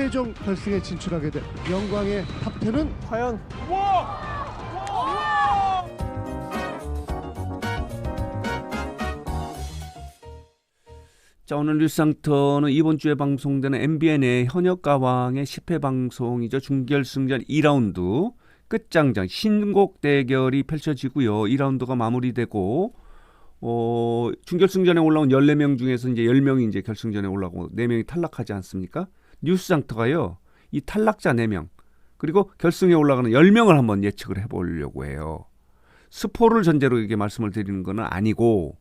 최종 결승에 진출하게 된 영광의 탑10은 과연 자 오늘 뉴스상터는 이번 주에 방송되는 MBN의 현역 가왕의 10회 방송이죠. 중결승전 2라운드 끝장전 신곡 대결이 펼쳐지고요. 2라운드가 마무리되고 어, 중결승전에 올라온 14명 중에서 이제 10명이 이제 결승전에 올라오고 4명이 탈락하지 않습니까? 뉴스상터가요. 이 탈락자 4명 그리고 결승에 올라가는 10명을 한번 예측을 해 보려고 해요. 스포를 전제로 이게 말씀을 드리는 거는 아니고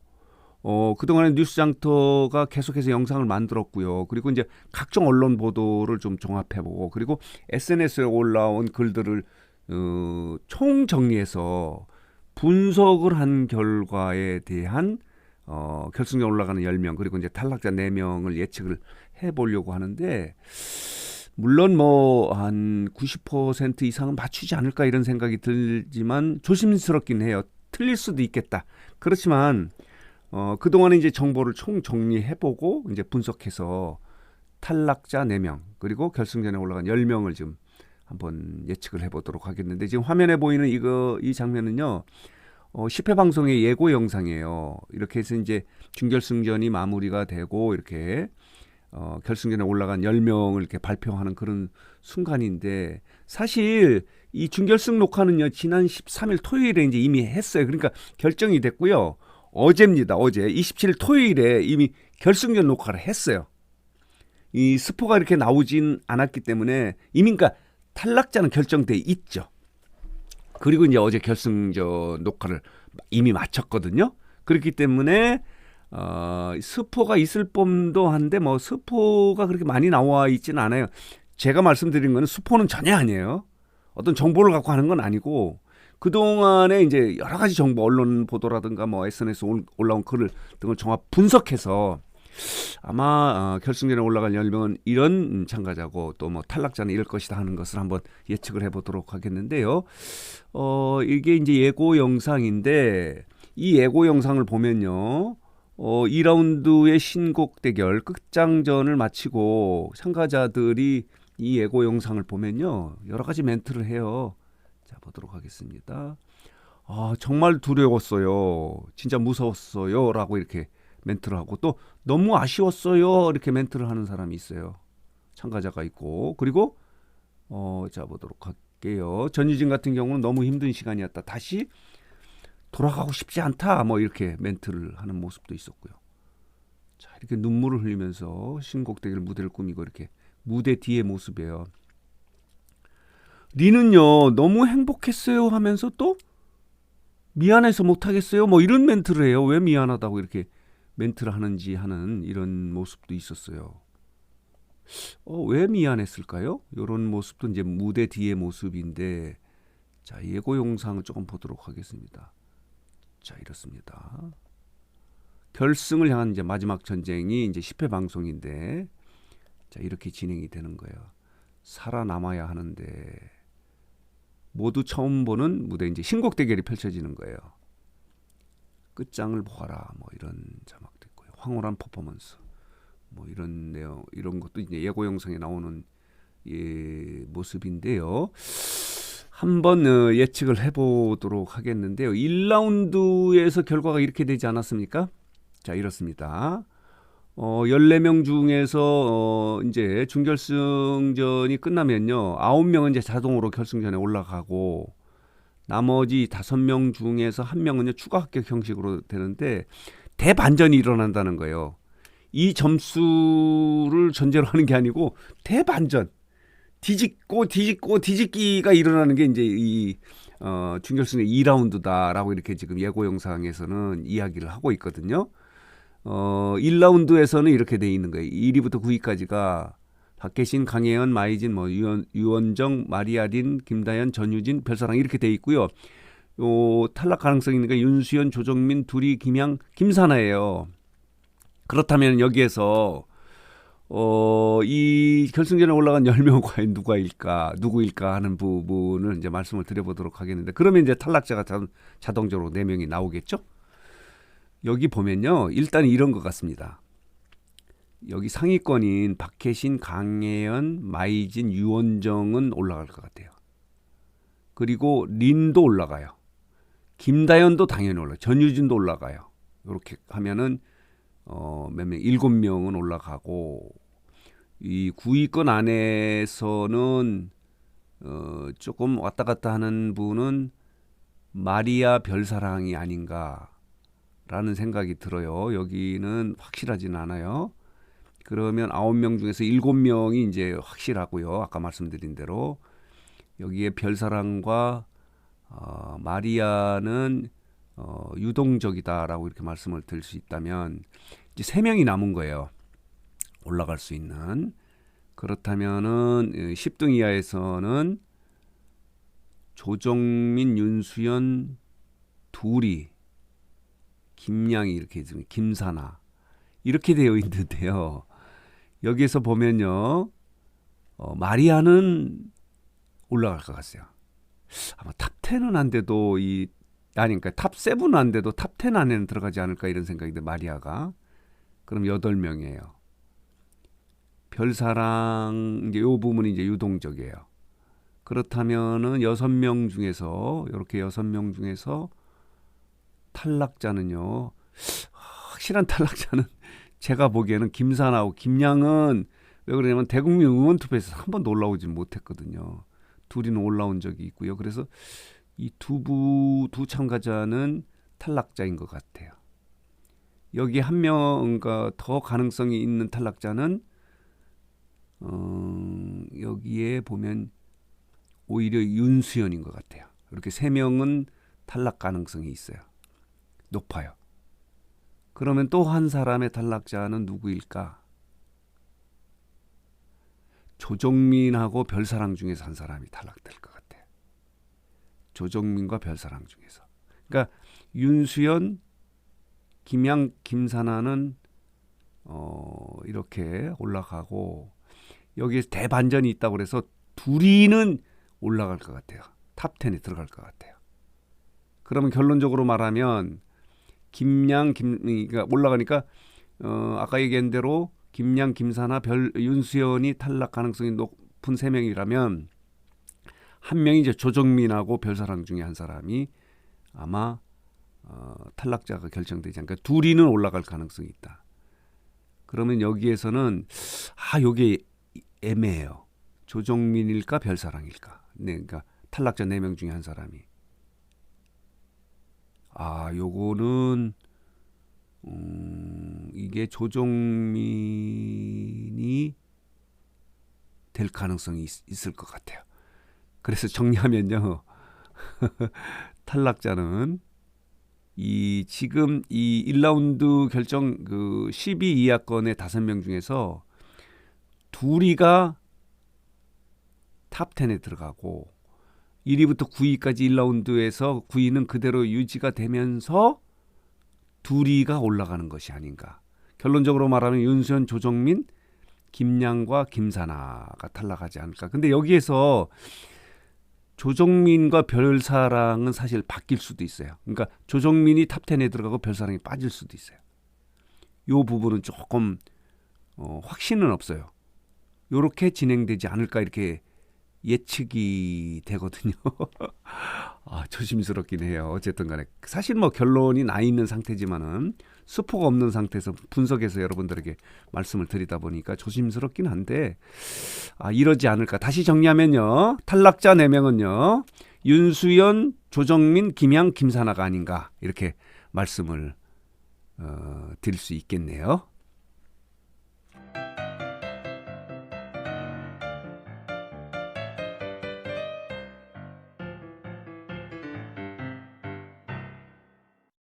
어, 그동안에 뉴스장터가 계속해서 영상을 만들었고요. 그리고 이제 각종 언론 보도를 좀 종합해보고, 그리고 SNS에 올라온 글들을, 어, 총 정리해서 분석을 한 결과에 대한, 어, 결승에 올라가는 10명, 그리고 이제 탈락자 4명을 예측을 해 보려고 하는데, 물론 뭐, 한 90% 이상은 맞추지 않을까 이런 생각이 들지만, 조심스럽긴 해요. 틀릴 수도 있겠다. 그렇지만, 어, 그동안에 이제 정보를 총 정리해 보고 이제 분석해서 탈락자 4명 그리고 결승전에 올라간 10명을 지금 한번 예측을 해 보도록 하겠는데 지금 화면에 보이는 이거 이 장면은요 어, 10회 방송의 예고 영상이에요. 이렇게 해서 이제 준결승전이 마무리가 되고 이렇게 어, 결승전에 올라간 10명을 이렇게 발표하는 그런 순간인데 사실 이 준결승 녹화는요 지난 13일 토요일에 이제 이미 했어요. 그러니까 결정이 됐고요. 어제입니다. 어제 27일 토요일에 이미 결승전 녹화를 했어요. 이 스포가 이렇게 나오진 않았기 때문에 이미 그러니까 탈락자는 결정돼 있죠. 그리고 이제 어제 결승전 녹화를 이미 마쳤거든요. 그렇기 때문에 어, 스포가 있을 법도 한데 뭐 스포가 그렇게 많이 나와 있지는 않아요. 제가 말씀드린 거는 스포는 전혀 아니에요. 어떤 정보를 갖고 하는 건 아니고 그동안에 이제 여러 가지 정보 언론 보도라든가 뭐 SNS 올- 올라온 글을 등을 종합 분석해서 아마 어, 결승전에 올라갈 10명은 이런 참가자고 또 뭐 탈락자는 이럴 것이다 하는 것을 한번 예측을 해보도록 하겠는데요. 어, 이게 이제 예고 영상인데 이 예고 영상을 보면요. 어, 2라운드의 신곡 대결 끝장전을 마치고 참가자들이 이 예고 영상을 보면요. 여러 가지 멘트를 해요. 자, 보도록 하겠습니다. 아, 정말 두려웠어요. 진짜 무서웠어요. 라고 이렇게 멘트를 하고 또 너무 아쉬웠어요. 이렇게 멘트를 하는 사람이 있어요. 참가자가 있고. 그리고 어, 자 보도록 할게요. 전유진 같은 경우는 너무 힘든 시간이었다. 다시 돌아가고 싶지 않다. 뭐 이렇게 멘트를 하는 모습도 있었고요. 자, 이렇게 눈물을 흘리면서 신곡 대결 무대를 꾸미고 이렇게 무대 뒤의 모습이에요. 리는요 너무 행복했어요 하면서 또 미안해서 못하겠어요 뭐 이런 멘트를 해요 왜 미안하다고 이렇게 멘트를 하는지 하는 이런 모습도 있었어요. 어, 왜 미안했을까요? 이런 모습도 이제 무대 뒤의 모습인데 자 예고 영상을 조금 보도록 하겠습니다. 자 이렇습니다. 결승을 향한 이제 마지막 전쟁이 이제 10회 방송인데 자 이렇게 진행이 되는 거예요. 살아남아야 하는데 모두 처음 보는 무대 이제 신곡 대결이 펼쳐지는 거예요. 끝장을 보아라 뭐 이런 있고요. 황홀한 퍼포먼스 뭐 이런 내용 이런 것도 이제 예고 영상에 나오는 예, 모습인데요. 한번 어, 예측을 해보도록 하겠는데요. 1라운드에서 결과가 이렇게 되지 않았습니까? 자 이렇습니다. 어, 14명 중에서 어, 이제 준결승전이 끝나면요. 9명은 이제 자동으로 결승전에 올라가고 나머지 5명 중에서 한 명은요. 추가 합격 형식으로 되는데 대반전이 일어난다는 거예요. 이 점수를 전제로 하는 게 아니고 대반전. 뒤집고 뒤집고 뒤집기가 일어나는 게 이제 이 어, 준결승의 2라운드다라고 이렇게 지금 예고 영상에서는 이야기를 하고 있거든요. 어, 1라운드에서는 이렇게 돼 있는 거예요. 1위부터 9위까지가 박계신, 강혜연, 마이진, 뭐 유원, 유원정, 마리아린, 김다연, 전유진, 별사랑 이렇게 돼 있고요. 요 탈락 가능성 있는 게 윤수연, 조정민, 둘이, 김양, 김사나예요. 그렇다면 여기에서 어, 이 결승전에 올라간 10명 과연 누가일까, 누구일까 하는 부분을 이제 말씀을 드려보도록 하겠는데, 그러면 이제 탈락자가 자, 자동적으로 4명이 나오겠죠? 여기 보면요. 일단 이런 것 같습니다. 여기 상위권인 박혜신, 강혜연, 마이진, 유원정은 올라갈 것 같아요. 그리고 린도 올라가요. 김다현도 당연히 올라. 전유진도 올라가요. 이렇게 하면은 어몇 명, 일곱 명은 올라가고 이 9위권 안에서는 어 조금 왔다 갔다 하는 분은 마리아 별사랑이 아닌가라는 생각이 들어요. 여기는 확실하진 않아요. 그러면 아홉 명 중에서 일곱 명이 이제 확실하고요. 아까 말씀드린 대로 여기에 별사랑과 어, 마리아는 어, 유동적이다라고 이렇게 말씀을 드릴 수 있다면 이제 세 명이 남은 거예요. 올라갈 수 있는 그렇다면은 10등 이하에서는 조정민, 윤수연 둘이 김양이 이렇게 있으면 김사나 이렇게 되어 있는데요. 여기에서 보면요, 어, 마리아는 올라갈 것 같아요. 아마 탑 10은 안 돼도 이 아니 그러니까 탑 7은 안 돼도 탑10 안에는 들어가지 않을까 이런 생각인데 마리아가 그럼 8명이에요. 별사랑 이제 요 부분이 이제 유동적이에요. 그렇다면은 여섯 명 중에서 이렇게 여섯 명 중에서 탈락자는요. 확실한 탈락자는 제가 보기에는 김사나하고 김양은 왜 그러냐면 대국민 의원 투표에서 한 번도 올라오지 못했거든요. 둘이는 올라온 적이 있고요. 그래서 이 두부 두 참가자는 탈락자인 것 같아요. 여기 한 명과 더 가능성이 있는 탈락자는 어, 여기에 보면 오히려 윤수연인 것 같아요. 이렇게 세 명은 탈락 가능성이 있어요. 높아요. 그러면 또 한 사람의 탈락자는 누구일까? 조정민하고 별사랑 중에서 한 사람이 탈락될 것 같아요. 조정민과 별사랑 중에서. 그러니까 윤수연, 김양, 김사나는 어, 이렇게 올라가고 여기에 대반전이 있다고 그래서 둘이는 올라갈 것 같아요. 탑 10에 들어갈 것 같아요. 그러면 결론적으로 말하면 김양 김가 올라가니까 어 아까 얘기한 대로 김양 김사나 별 윤수연이 탈락 가능성이 높은 세 명이라면 한 명이 이제 조정민하고 별사랑 중에 한 사람이 아마 어, 탈락자가 결정되지 않을까 둘이는 올라갈 가능성이 있다. 그러면 여기에서는 아 요게 애매해요. 조정민일까 별사랑일까. 네, 그러니까 탈락자 네 명 중에 한 사람이. 아, 요거는 음, 이게 조정민이 될 가능성이 있, 있을 것 같아요. 그래서 정리하면요. 탈락자는 이 지금 이 1라운드 결정 그 12 이하권의 다섯 명 중에서 둘이가 탑 10에 들어가고 1위부터 9위까지 1라운드에서 9위는 그대로 유지가 되면서 둘이가 올라가는 것이 아닌가. 결론적으로 말하면 윤수현, 조정민, 김양과 김사나가 탈락하지 않을까. 근데 여기에서 조정민과 별사랑은 사실 바뀔 수도 있어요. 그러니까 조정민이 탑 10에 들어가고 별사랑이 빠질 수도 있어요. 요 부분은 조금 어, 확신은 없어요. 요렇게 진행되지 않을까 이렇게 예측이 되거든요. 아, 조심스럽긴 해요. 어쨌든 간에. 사실 뭐 결론이 나 있는 상태지만은 수포가 없는 상태에서 분석해서 여러분들에게 말씀을 드리다 보니까 조심스럽긴 한데, 아, 이러지 않을까. 다시 정리하면요. 탈락자 4명은요. 윤수연, 조정민, 김양, 김사나가 아닌가. 이렇게 말씀을, 어, 드릴 수 있겠네요.